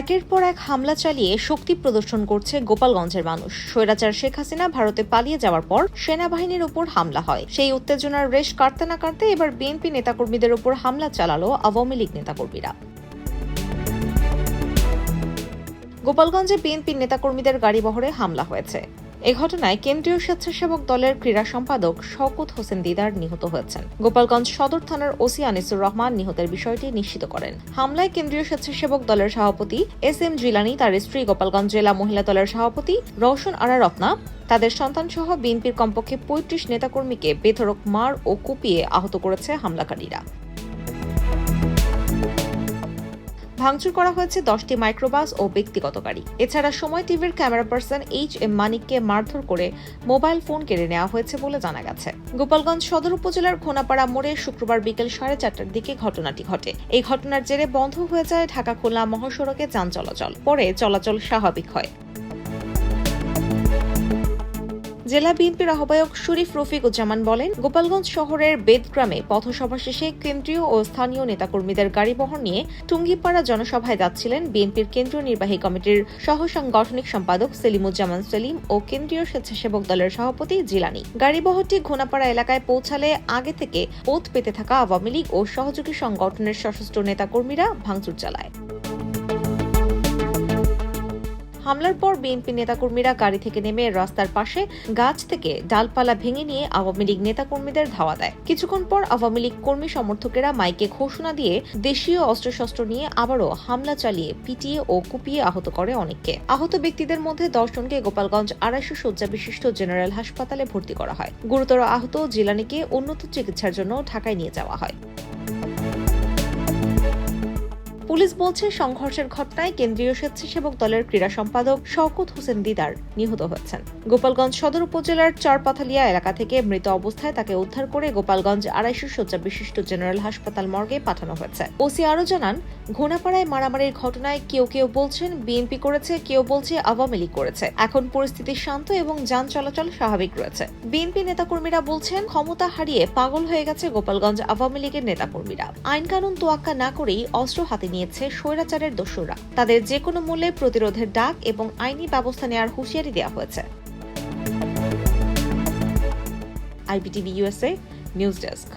একের পর এক হামলা চালিয়ে শক্তি প্রদর্শন করছে গোপালগঞ্জের মানুষ। স্বৈরাচার শেখ হাসিনা ভারতে পালিয়ে যাওয়ার পর সেনাবাহিনীর উপর হামলা হয়। সেই উত্তেজনার রেশ কাটতে না কাটতে এবার বিএনপি নেতাকর্মীদের উপর হামলা চালালো আওয়ামী লীগ নেতাকর্মীরা। গোপালগঞ্জে বিএনপির নেতাকর্মীদের গাড়ি বহরে হামলা হয়েছে। এ ঘটনায় কেন্দ্রীয় স্বেচ্ছাসেবক দলের ক্রীড়া সম্পাদক শওকত হোসেন দিদার নিহত হয়েছেন। গোপালগঞ্জ সদর থানার ওসি আনিসুর রহমান নিহতের বিষয়টি নিশ্চিত করেন। হামলায় কেন্দ্রীয় স্বেচ্ছাসেবক দলের সভাপতি এস এম জিলানি, তার স্ত্রী গোপালগঞ্জ জেলা মহিলা দলের সভাপতি রওশন আরা রত্না তাদের সন্তানসহ বিএনপির কমপক্ষে পঁয়ত্রিশ নেতাকর্মীকে বেধড়ক মার ও কুপিয়ে আহত করেছে হামলাকারীরা। ভাঙচুর করা হয়েছে দশটি মাইক্রোবাস ও ব্যক্তিগত গাড়ি। এছাড়া সময় টিভির ক্যামেরা পার্সন এইচ এম মানিককে মারধর করে মোবাইল ফোন কেড়ে নেওয়া হয়েছে বলে জানা গেছে। গোপালগঞ্জ সদর উপজেলার খোনাপাড়া মোড়ে শুক্রবার বিকেল সাড়ে চারটার দিকে ঘটনাটি ঘটে। এই ঘটনার জেরে বন্ধ হয়ে যায় ঢাকা খুলনা মহাসড়কে যান চলাচল, পরে চলাচল স্বাভাবিক হয়। জেলা বিএনপির আহ্বায়ক শরীফ রফিক উজ্জামান বলেন, গোপালগঞ্জ শহরের বেদগ্রামে পথসভা শেষে কেন্দ্রীয় ও স্থানীয় নেতাকর্মীদের গাড়িবহর নিয়ে টুঙ্গিপাড়া জনসভায় যাচ্ছিলেন বিএনপির কেন্দ্রীয় নির্বাহী কমিটির সহ সাংগঠনিক সম্পাদক সেলিমুজ্জামান সেলিম ও কেন্দ্রীয় স্বেচ্ছাসেবক দলের সভাপতি জিলানি। গাড়িবহরটি ঘোনাপাড়া এলাকায় পৌঁছালে আগে থেকে ওত পেতে থাকা আওয়ামী লীগ ও সহযোগী সংগঠনের সশস্ত্র নেতাকর্মীরা ভাঙচুর চালায়। হামলার পর বিএনপি নেতাকর্মীরা গাড়ি থেকে নেমে রাস্তার পাশে গাছ থেকে ডালপালা ভেঙে নিয়ে আওয়ামী লীগ নেতাকর্মীদের ধাওয়া দেয়। কিছুক্ষণ পর আওয়ামী লীগ কর্মী সমর্থকেরা মাইকে ঘোষণা দিয়ে দেশীয় অস্ত্রশস্ত্র নিয়ে আবারও হামলা চালিয়ে পিটিয়ে ও কুপিয়ে আহত করে অনেককে। আহত ব্যক্তিদের মধ্যে দশজনকে গোপালগঞ্জ আড়াইশো শয্যা বিশিষ্ট জেনারেল হাসপাতালে ভর্তি করা হয়। গুরুতর আহত জিলানিকে উন্নত চিকিৎসার জন্য ঢাকায় নিয়ে যাওয়া হয়। পুলিশ বলছে সংঘর্ষের ঘটনায় কেন্দ্রীয় স্বেচ্ছাসেবক দলের ক্রীড়া সম্পাদক শওকত হোসেন দিদার নিহত হয়েছেন। গোপালগঞ্জ সদর উপজেলার চারপাথালিয়া এলাকা থেকে মৃত অবস্থায় তাকে উদ্ধার করে গোপালগঞ্জ আড়াইশো শয্যা বিশিষ্ট জেনারেল হাসপাতাল মর্গে পাঠানো হয়েছে। ওসি আরও জানান ঘোনাপাড়ায় মারামারির ঘটনায় কেউ কেউ বলছেন, বিএনপি করেছে, কেউ বলছে আওয়ামী লীগ করেছে। এখন পরিস্থিতি শান্ত এবং যান চলাচল স্বাভাবিক রয়েছে। বিএনপি নেতাকর্মীরা বলছেন, ক্ষমতা হারিয়ে পাগল হয়ে গেছে গোপালগঞ্জ আওয়ামী লীগের নেতাকর্মীরা। আইন কানুন তোয়াক্কা না করেই অস্ত্র হাতে নিয়েছে স্বৈরাচারের দস্যুরা তাদের যে কোনো মূল্যে প্রতিরোধের ডাক এবং আইনি ব্যবস্থা নেওয়ার হুঁশিয়ারি দেওয়া হয়েছে। IBTV USA news desk.